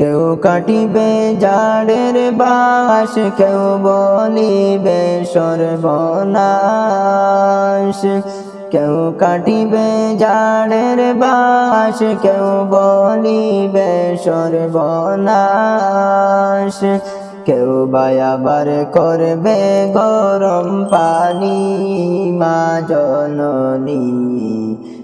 কেউ কাটিবে জাড়ের বাস কেউ বলিবে সর্বনাশ। কেউ কাটিবে জাড়ের বাস কেউ বলিবে সর্বনাশ। কেউ বায়াবার করবে গরম পানি, মা জননী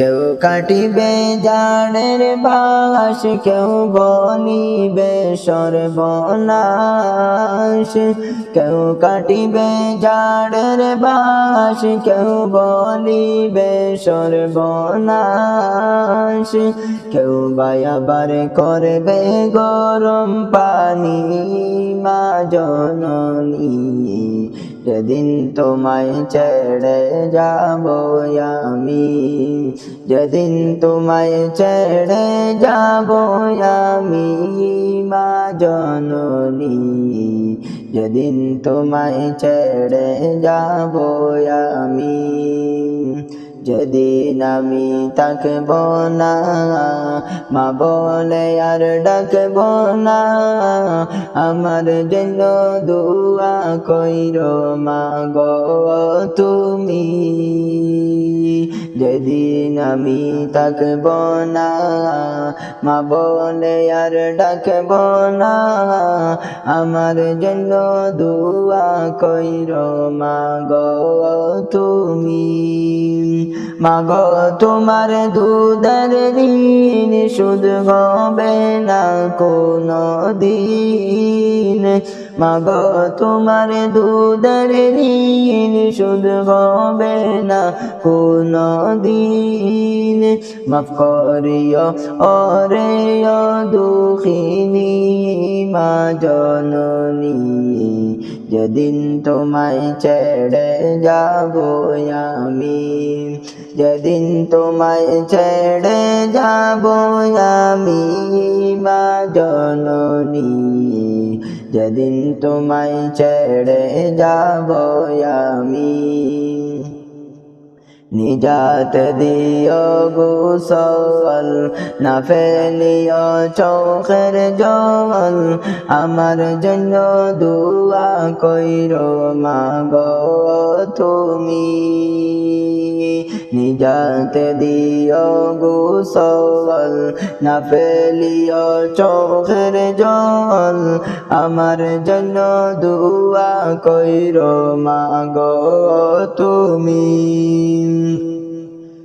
কেউ কাটিবে জানের বাস, কেউ বলিবে সর্বনাশ। কেউ কাটিবে জানের বাস, কেউ বলিবে সর্বনাশ। কেউ বায়াবার করবে গরম পানি, মা জননী যেদিন তোমায় ছেড়ে যাব আমি, যেদিন তোমায় ছেড়ে যাব আমি, মা জননী, যেদিন তোমায় ছেড়ে যাব আমি। যেদিন আমি তাকব না, মা বলে আর ডাকব না। আমার জন্য দুয়া কইর, মা গো, তুমি যেদিন আমি তাকব না, মা বলে আর ডাকব না। আমার জন্য দুয়া কইর, মা গো, তুমি মাগো তোমার দুধের দিন শুধু হবে না কোনো দিন। মাগো, তোমার দুধের দিন শুধ হবে না কোনো দিন মাফ করিও ও দুঃখিনী, মা জননী, যেদিন তোমায় ছেড়ে যাব আমি। যেদিন তোমায় ছেড়ে যাব আমি মা জননী, যেদিন তোমায় ছেড়ে যাব আমি। নিজাত দিও গোসল, না ফেলিও চোখের জল, আমার জন্য দুয়া কইর মাগ তুমি। নিজাত দিও গোসল, না ফেলিও চোখের জল। আমার জন্য দুয়া কইর, মাগ তুমি।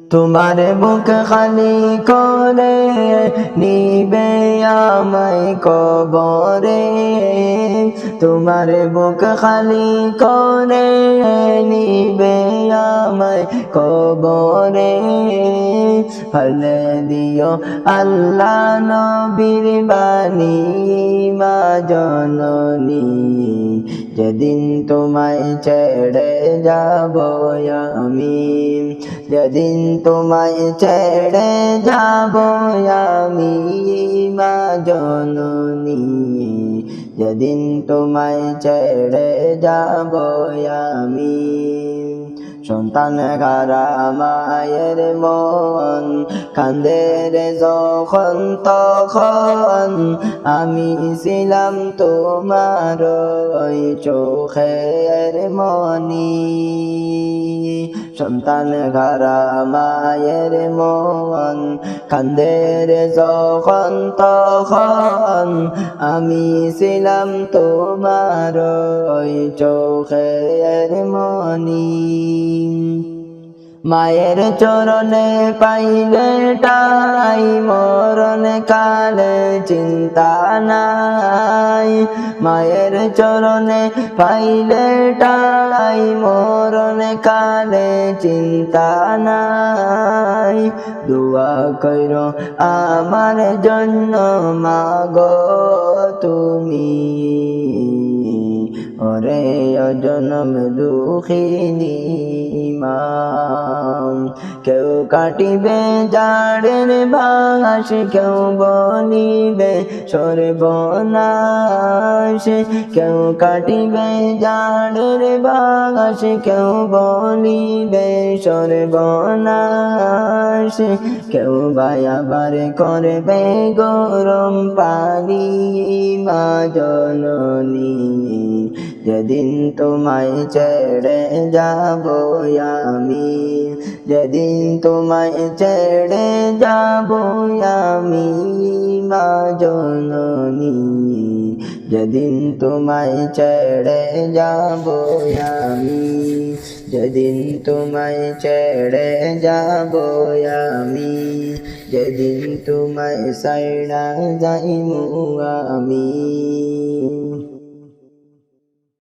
তোমার বুক খালি করে নিবে আমায় কবরে। তোমার বুক খালি করে নিবে আমায় কবরে। ফলে দিও আল্লাহ নবীর বাণী, মা জননী। যেদিন তোমায় ছেড়ে যাব আমি, যেদিন তোমায় ছেড়ে যাব আমি, মা জননী। যেদিন তোমায় ছেড়ে যাব আমি। সন্তান গারা মায়ের মন কান্দে রে যখন তখন। আমি ছিলাম তোমার ওই চোখের মনি। সন্তান গারা মায়ের মন কান্দে রে যখন তখন। আমি ছিলাম তোমার ওই চোখের মনি। মায়ের চরণে পাইলে টাই, মরণ কালে চিন্তা নাই। মায়ের চরণে পাইলে টাই, মরণ কালে চিন্তা নাই। দোয়া কইর আমার জন্য, মাগো তুমি। ওরে অজনম দুঃখিনী মা। কেউ কাটিবে জাড়ের বাস কেউ বলিবে সর্বনাশ। কেউ কাটিবে জাড়ের বাস কেউ বলিবে সর্বনাশ। কেউ বায়াবার করবে গরম পানি, মা জননী, যেদিন তোমায় ছেড়ে যাব আমি। যেদিন তোমায় ছেড়ে যাব আমি মা জননী যেদিন তোমায় ছেড়ে যাব আমি যেদিন তোমায় ছেড়ে যাব আমি যেদিন তোমায় সাইড়া যাইমু আমি।